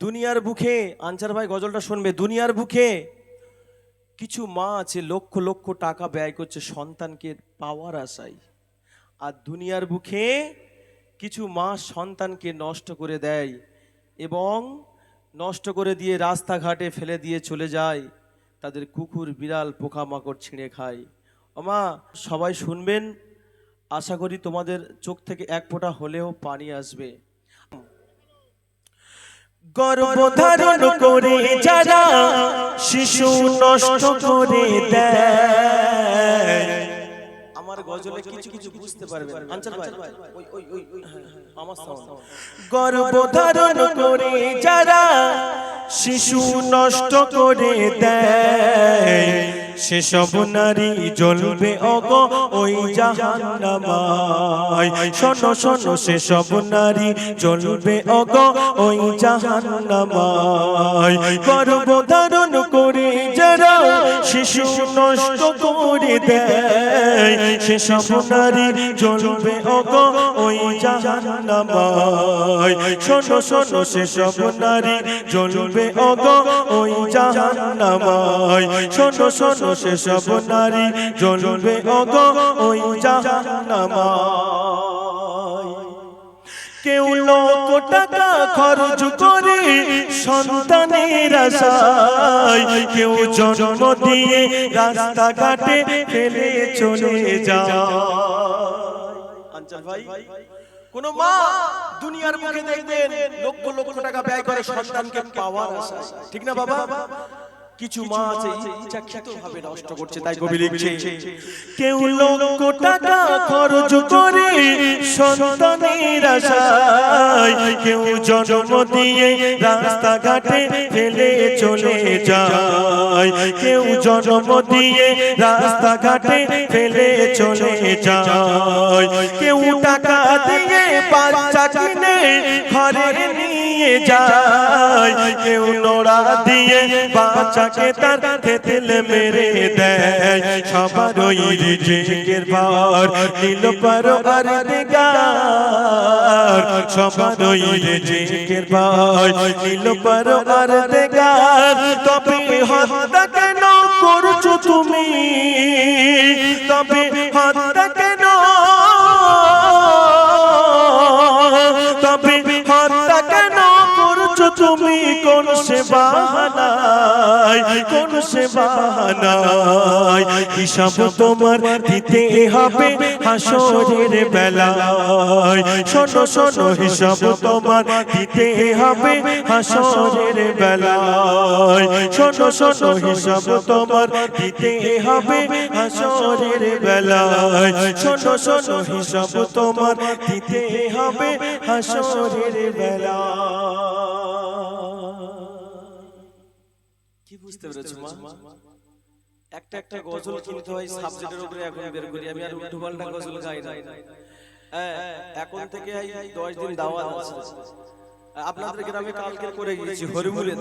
দুনিয়ার বুকে, আনসার ভাই গজলটা শুনবে, দুনিয়ার বুকে কিছু মা আছে, লক্ষ লক্ষ টাকা ব্যয় করছে, সন্তানকে পাওয়ার আশায়। আর দুনিয়ার বুকে কিছু মা সন্তানকে নষ্ট করে দেয় এবং নষ্ট করে দিয়ে রাস্তাঘাটে ফেলে দিয়ে চলে যায়, তাদের কুকুর, বিড়াল, পোকামাকড় ছিঁড়ে খায়। আমা সবাই শুনবেন, আশা করি তোমাদের চোখ থেকে এক ফোঁটা হলেও পানি আসবে। গর্ভধারণ করে যারা শিশু নষ্ট করে দেয়। আমার গজলে কিছু কিছু বুঝতে পারবে আনসার ভাই ওই ওই ওই আমার sound। গর্ভধারণ করে যারা শিশু নষ্ট করে দেয়। সেসব নারী জ্বলবে অগ ওই জাহান্নামায়। শোনো শোনো, সেসব নারী জ্বলবে অগ ওই জাহান্নামায়। গর্ভধারণ করে যারা শিশু নষ্ট করে দেয়। সেসব নারী জ্বলবে অগ ওই জাহান্নামায়। শোনো শোনো সেসব নারী জ্বলবে অগ ওই জাহান্নামায়। শোনো শোনো সেসব নারী জ্বলবে অগ ওই জাহান্নামায়। কেউ লক্ষ টাকা খরচ করে সন্তানের আশায় কেউ জন্ম দিয়ে রাস্তাঘাটে ফেলে চলে ভাই, কোন মা দুনিয়ার মুখে দেখবেন লক্ষ লক্ষ টাকা ব্যয় করে সন্তানকে পাওয়ার আশায়। ঠিক না বাবা? কিছু মা আছে ইচ্ছাকৃত ভাবে নষ্ট করছে তাই কবি লিখছে কেউ লক্ষ টাকা খরচ করে সন্তানের আশায় কেউ জন্ম দিয়ে রাস্তাঘাটে ফেলে চলে যায়। কেউ জন্ম দিয়ে রাস্তাঘাটে ফেলে চলে যায়। কেউ টাকা দিয়ে বাচ্চা কিনে ঘরে নিয়ে যায়, কেউ নোড়া দিয়ে বাচ্চাকে তার তেল মেরে দেয়। সবার ওই রিজিকের ভার নীল পর আর দেগার। সবার ওই রিজিকের ভার নীল পর আর দেগার। তবে হত্যা কেন করছ তুমি? তবে হত্যা কেন বাহানায় কোন সে বাহানায় হিসাব তোমার দিতে হবে হাসরের বেলায়। শোনো শোনো, হিসাব তোমার দিতে হবে হাসরের বেলায়। শোনো শোনো, হিসাব তোমার দিতে হবে হাসরের বেলায়। শোনো শোনো, হিসাব তোমার দিতে হবে হাসরের বেলায়। বুঝতে পেরেছ মা? একটা একটা গজল কিনতে হয় সাবজেক্টের উপরে এখন বের করি আমি আর উল্টো পাল্টা গজল গাই না। হ্যাঁ, এখন থেকে দশ দিন দাওয়াত আছে। আপনাদের গ্রামে কালকে করে গিয়েছি হরিমুলে